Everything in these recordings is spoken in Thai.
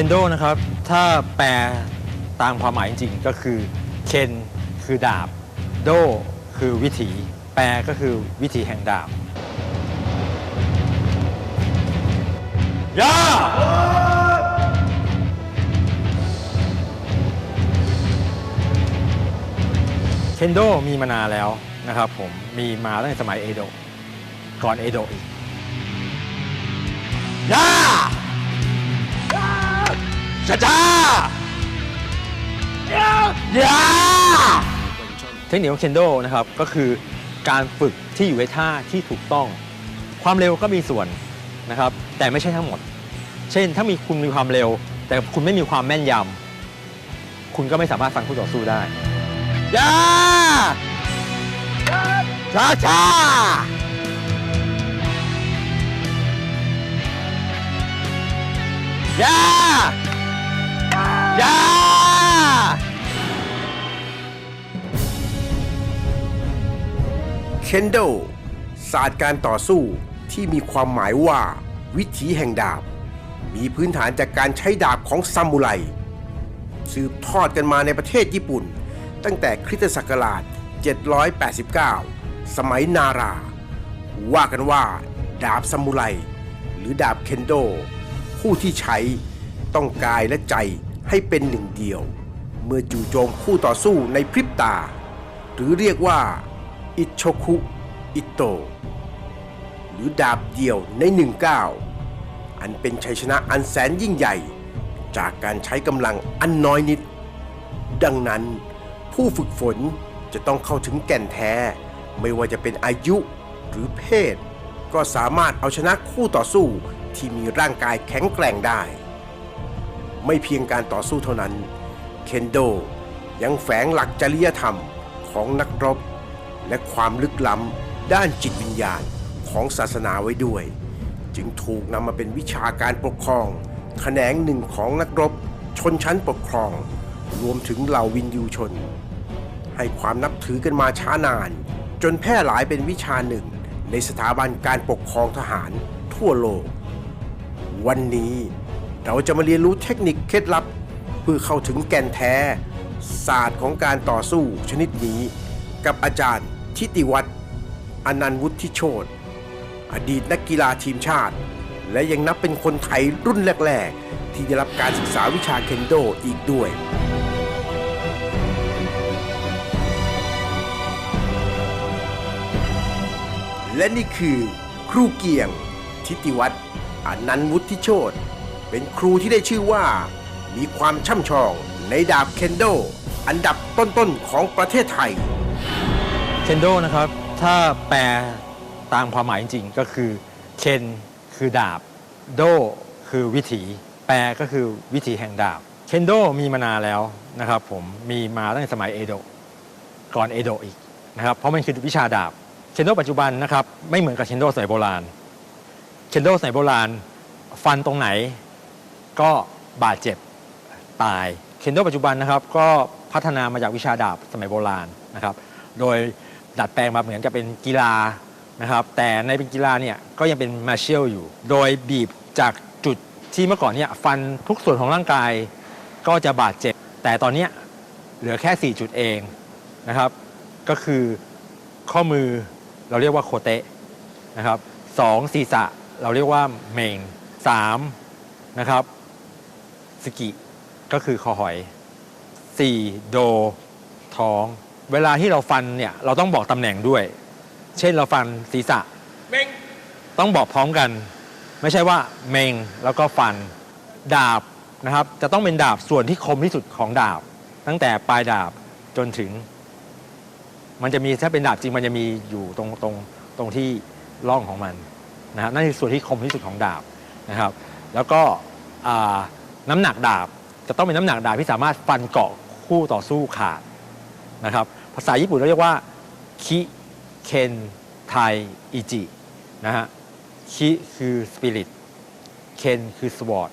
คนโดนะครับ ถ้าแปลตามความหมายจริงๆ ก็คือ เคนคือดาบ โดคือวิถี แปลก็คือวิถีแห่งดาบย่าเคนโดมีมานานแล้วนะครับผม มีมาตั้งแต่สมัยเอโดะก่อนเอโดะอีกย่า ช้าช้าๆย่าเทคนิคของเคนโดนะครับก็คือการฝึกที่อยู่ในท่าที่ถูกต้อง ความเร็วก็มีส่วนนะครับ แต่ไม่ใช่ทั้งหมด เช่น ถ้ามีคุณมีความเร็ว แต่คุณไม่มีความแม่นยำคุณก็ไม่สามารถฟังคู่ต่อสู้ได้ย่าช้าช้าๆย่า ยาเคนโดศาสตร์การต่อสู้ที่มีความหมายว่า วิถีแห่งดาบ มีพื้นฐานจากการใช้ดาบของซามูไรสืบทอดกันมาในประเทศญี่ปุ่น ตั้งแต่คริสตศักราช 789 สมัยนารา ว่ากันว่า ดาบซามูไร หรือดาบเคนโด ผู้ที่ใช้ต้องกายและใจ ให้เป็นหนึ่งเดียว เมื่อจู่โจมคู่ต่อสู้ในพริบตา หรือเรียกว่า อิโชคุอิโต หรือดาบเดียวในหนึ่งก้าวอันเป็นชัยชนะอันแสนยิ่งใหญ่ จากการใช้กำลังอันน้อยนิด ดังนั้น ผู้ฝึกฝนจะต้องเข้าถึงแก่นแท้ ไม่ว่าจะเป็นอายุหรือเพศ ก็สามารถเอาชนะคู่ต่อสู้ที่มีร่างกายแข็งแกร่งได้ ไม่เพียงการต่อสู้เท่านั้น เคนโดยังแฝงหลักจริยธรรมของนักรบ และความลึกล้ำด้านจิตวิญญาณของศาสนาไว้ด้วย จึงถูกนำมาเป็นวิชาการปกครอง แขนงหนึ่งของนักรบชนชั้นปกครอง รวมถึงเหล่าวินยูชน ให้ความนับถือกันมาช้านาน จนแพร่หลายเป็นวิชาหนึ่ง ในสถาบันการปกครองทหารทั่วโลก วันนี้ เราจะมาเรียนรู้เทคนิคเคล็ดลับ เพื่อเข้าถึงแก่นแท้ ศาสตร์ของการต่อสู้ชนิดนี้ กับอาจารย์ ทิติวัฒน์อนันต์วุฒิโชตอดีตนักกีฬาทีมชาติ และยังนับเป็นคนไทยรุ่นแรก ๆ ที่ได้รับการศึกษาวิชาเคนโดอีกด้วยและนี่คือ ครูเกียง ทิติวัฒน์อนันต์วุฒิโชต เป็นครูที่ได้ชื่อว่า มีความช่ำชองในดาบเคนโด อันดับต้นๆของประเทศไทย เคนโดนะครับ ถ้าแปลตามความหมายจริงๆ ก็คือเคนคือดาบ โดคือวิถี แปลก็คือวิถีแห่งดาบ เคนโดมีมานานแล้วนะครับผมมีมาตั้งแต่สมัยเอโดะก่อนเอโดะอีกนะครับเพราะมันคือวิชาดาบเคนโดปัจจุบันนะครับไม่เหมือนกับเคนโดสมัยโบราณเคนโดสมัยโบราณ ฟันตรงไหน ก็บาดเจ็บตาย เคนโดปัจจุบันนะครับก็พัฒนามาจากวิชาดาบสมัยโบราณนะครับ โดยดัดแปลงมาเหมือนกับเป็นกีฬานะครับ แต่ในเป็นกีฬาเนี่ยก็ยังเป็นมาเชียลอยู่ โดยบีบจากจุดที่เมื่อก่อนเนี่ยฟันทุกส่วนของร่างกายก็จะบาดเจ็บ แต่ตอนนี้เหลือแค่ 4 จุดเองนะครับ ก็คือข้อมือเราเรียกว่าโคเตะนะครับสองศีรษะเราเรียกว่าเมงสามนะครับ สกิก็คือคอหอย 4. โด ท้อง เวลาที่เราฟันเนี่ยเราต้องบอกตำแหน่งด้วย เช่นเราฟันศีรษะ เมงต้องบอกพร้อมกัน ไม่ใช่ว่าเมงแล้วก็ฟันดาบนะครับ จะต้องเป็นดาบส่วนที่คมที่สุดของดาบ ตั้งแต่ปลายดาบจนถึง มันจะมีถ้าเป็นดาบจริงมันจะมีอยู่ตรงตรงตรงที่ร่องของมันนะครับนั่นคือส่วนที่คมที่สุดของดาบนะครับ แล้วก็อ่า น้ำหนักดาบจะต้องเป็นน้ำหนักดาบที่สามารถฟันเกาะคู่ต่อสู้ขาดนะครับภาษาญี่ปุ่นเราเรียกว่าคิเคนไทอิจินะฮะคิคือสปิริตเคนคือสวอต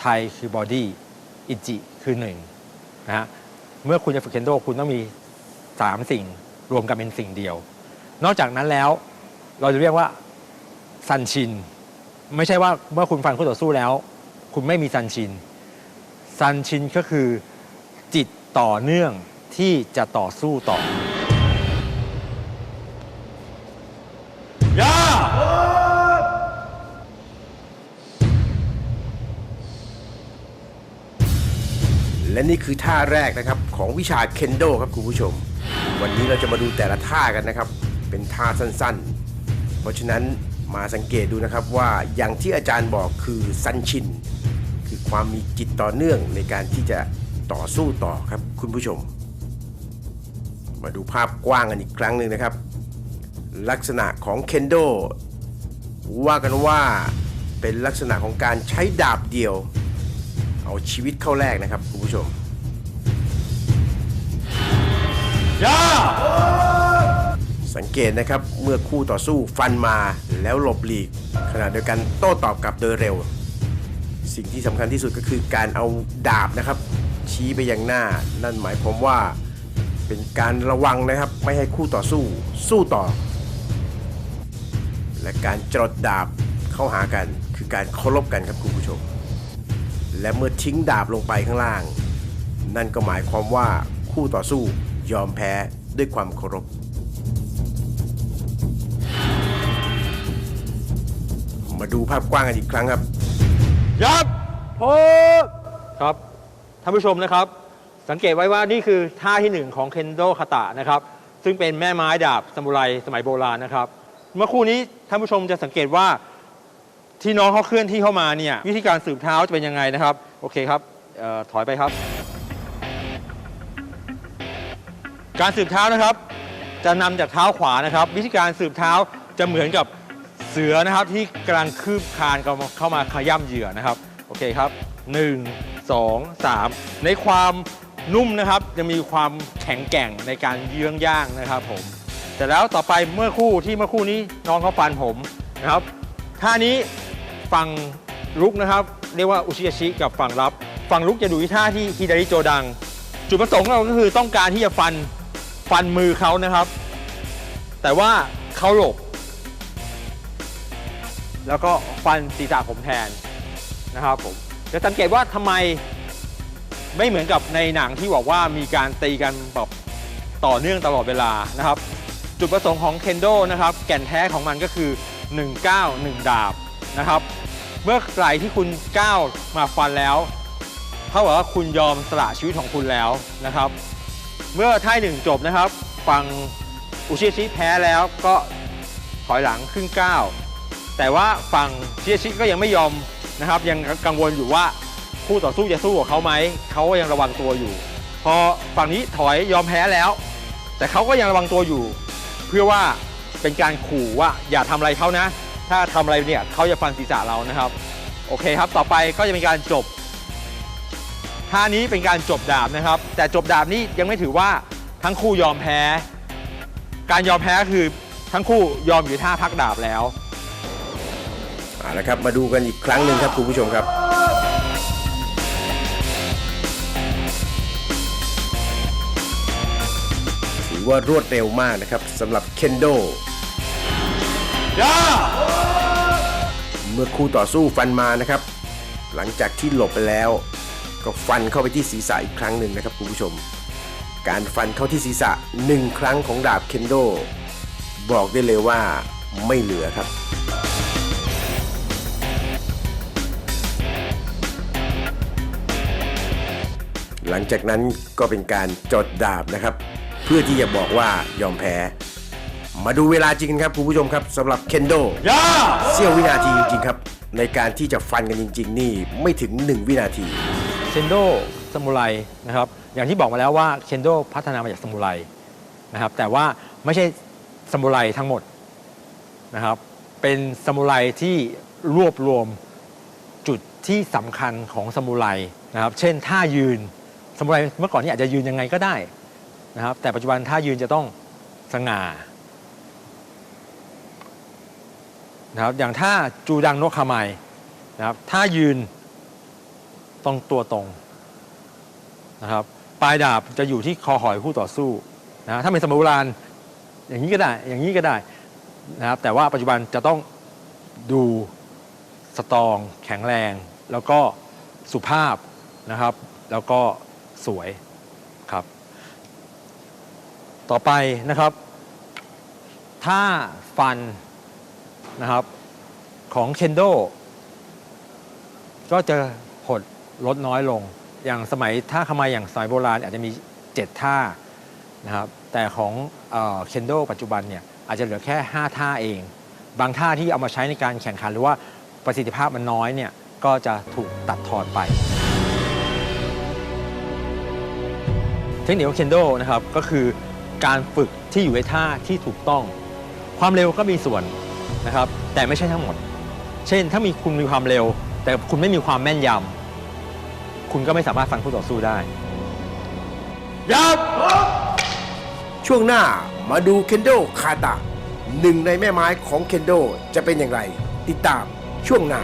ไทคือบอดี้อิจิคือหนึ่งนะฮะเมื่อคุณจะฝึกเคนโดคุณต้องมีสามสิ่งรวมกันเป็นสิ่งเดียว นอกจากนั้นแล้วเราจะเรียกว่าซันชิน ไม่ใช่ว่าเมื่อคุณฟันคู่ต่อสู้แล้ว คุณไม่มีซันชิน ซันชินก็คือจิตต่อเนื่องที่จะต่อสู้ต่อย่าและนี่คือท่าแรกนะครับของวิชาเคนโดครับคุณผู้ชม วันนี้เราจะมาดูแต่ละท่ากันนะครับ เป็นท่าสั้นๆ เพราะฉะนั้นมาสังเกตดูนะครับว่าอย่างที่อาจารย์บอกคือซันชิน คือความมีจิตต่อเนื่องในการที่จะต่อสู้ต่อครับคุณผู้ชม มาดูภาพกว้างกันอีกครั้งหนึ่งนะครับ ลักษณะของเคนโดว่ากันว่าเป็นลักษณะของการใช้ดาบเดียว เอาชีวิตเข้าแลกนะครับคุณผู้ชมย่าสังเกตนะครับเมื่อคู่ต่อสู้ฟันมาแล้วหลบหลีกขณะเดียวกันโต้ตอบกลับโดยเร็ว สิ่งที่สำคัญที่สุดก็คือการเอาดาบนะครับ ชี้ไปยังหน้า นั่นหมายความว่าเป็นการระวังนะครับ ไม่ให้คู่ต่อสู้สู้ต่อ และการจดดาบเข้าหากัน คือการเคารพกันครับคุณผู้ชม และเมื่อทิ้งดาบลงไปข้างล่าง นั่นก็หมายความว่าคู่ต่อสู้ยอมแพ้ด้วยความเคารพมาดูภาพกว้างกันอีกครั้งครับ ยับโพสครับท่านผู้ชมนะครับ สังเกตไว้ว่านี่คือท่าที่หนึ่งของเคนโดคาตะนะครับ ซึ่งเป็นแม่ไม้ดาบซามูไรสมัยโบราณนะครับ เมื่อครู่นี้ท่านผู้ชมจะสังเกตว่าที่น้องเขาเคลื่อนที่เข้ามาเนี่ยวิธีการสืบเท้าจะเป็นยังไงนะครับ โอเคครับเออถอยไปครับ การสืบเท้านะครับ จะนำจากเท้าขวานะครับ วิธีการสืบเท้าจะเหมือนกับ เสือนะครับที่กำลังคืบคานเข้ามาเข้ามาขย้ำเหยื่อนะครับ โอเคครับ 1 2 3 ในความนุ่มนะครับจะมีความแข็งแกร่งในการเยื้องย่างนะครับผมแต่แล้วต่อไปเมื่อคู่ที่เมื่อคู่นี้น้องเขาฟันผมนะครับท่านี้ฝั่งลุกนะครับ เรียกว่าอุชิยาชิกับฝั่งรับ ฝั่งลุกจะดูที่ท่าที่ฮิดาริโจดัง จุดประสงค์เราก็คือต้องการที่จะฟันฟันมือเขานะครับ แต่ว่าเขาหลบ แล้วก็ฟันศีรษะผมแทนนะครับผมจะสังเกตว่าทำไมไม่เหมือนกับในหนังที่บอกว่ามีการตีกันแบบต่อเนื่องตลอดเวลานะครับ จุดประสงค์ของเคนโดนะครับแก่นแท้ของมันก็คือ 1 9 1 ดาบนะครับ เมื่อไหร่ที่คุณก้าวมาฟันแล้วเท่ากับว่าคุณยอมสละชีวิตของคุณแล้วนะครับ เมื่อท่ายหนึ่งจบนะครับ ฟังอุชิชิแพ้แล้วก็ถอยหลังครึ่งก้าว แต่ว่าฝั่งเชียชิก็ยังไม่ยอมนะครับ ยังกังวลอยู่ว่าคู่ต่อสู้จะสู้กับเขาไหมเขาก็ยังระวังตัวอยู่ พอฝั่งนี้ถอยยอมแพ้แล้ว แต่เขาก็ยังระวังตัวอยู่ เพื่อว่าเป็นการขู่ว่าอย่าทำอะไรเขานะ ถ้าทำอะไรเนี่ยเขาจะฟันศีรษะเรานะครับ โอเคครับ ต่อไปก็จะเป็นการจบท่านี้เป็นการจบดาบนะครับ แต่จบดาบนี้ยังไม่ถือว่าทั้งคู่ยอมแพ้ การยอมแพ้คือทั้งคู่ยอมอยู่ท่าพักดาบแล้ว เอาละครับ มาดูกันอีกครั้งหนึ่งครับคุณผู้ชมครับ ถือว่ารวดเร็วมากนะครับสำหรับเคนโดย่าเมื่อคู่ต่อสู้ฟันมานะครับ หลังจากที่หลบไปแล้ว ก็ฟันเข้าไปที่ศีรษะอีกครั้งหนึ่งนะครับคุณผู้ชม การฟันเข้าที่ศีรษะหนึ่งครั้งของดาบเคนโดบอกได้เลยว่าไม่เหลือครับ หลังจากนั้นก็เป็นการจดดาบนะครับ เพื่อที่จะบอกว่ายอมแพ้ มาดูเวลาจริงกันครับคุณผู้ชมครับสำหรับเคนโดย่าเสี้ยววินาทีจริงๆครับ ในการที่จะฟันกันจริง ๆ นี่ไม่ถึง 1 วินาทีเคนโดซามูไรนะครับอย่างที่บอกมาแล้วว่าเคนโดพัฒนามาจากซามูไรนะครับแต่ว่าไม่ใช่ซามูไรทั้งหมดนะครับเป็นซามูไรที่รวบรวมจุดที่สำคัญของซามูไรนะครับเช่นท่ายืนซา มูไรเมื่อก่อนนี่อาจจะยืนยังไงก็ได้นะครับ แต่ปัจจุบันท่ายืนจะต้องสง่านะครับอย่างท่าจูดังโนคาไมนะครับท่ายืนต้องตัวตรงนะครับปลายดาบจะอยู่ที่คอหอยผู้ต่อสู้นะถ้าเป็นสมัยโบราณอย่างนี้ก็ได้อย่างนี้ก็ได้นะครับแต่ว่าปัจจุบันจะต้องดูสตรอง แข็งแรง แล้วก็สุภาพนะครับ แล้วก็ สวยครับ ต่อไปนะครับ ถ้าฟันนะครับของเคนโดก็จะหดลดน้อยลง อย่างสมัยท่าขมาอย่างสมัยโบราณ อาจจะมี 7 ท่านะครับ แต่ของเคนโดปัจจุบันเนี่ยอาจจะเหลือแค่ 5 ท่าเอง บางท่าที่เอามาใช้ในการแข่งขันหรือว่าประสิทธิภาพมันน้อยเนี่ยก็จะถูกตัดทอนไป เทคนิคของเคนโดนะครับก็คือการฝึกที่อยู่ในท่าที่ถูกต้อง ความเร็วก็มีส่วนนะครับ แต่ไม่ใช่ทั้งหมด เช่น ถ้ามีคุณมีความเร็ว แต่คุณไม่มีความแม่นยำคุณก็ไม่สามารถฟันคู่ต่อสู้ได้ยับช่วงหน้ามาดูเคนโดคาตะหนึ่งในแม่ไม้ของเคนโดจะเป็นอย่างไร ติดตามช่วงหน้า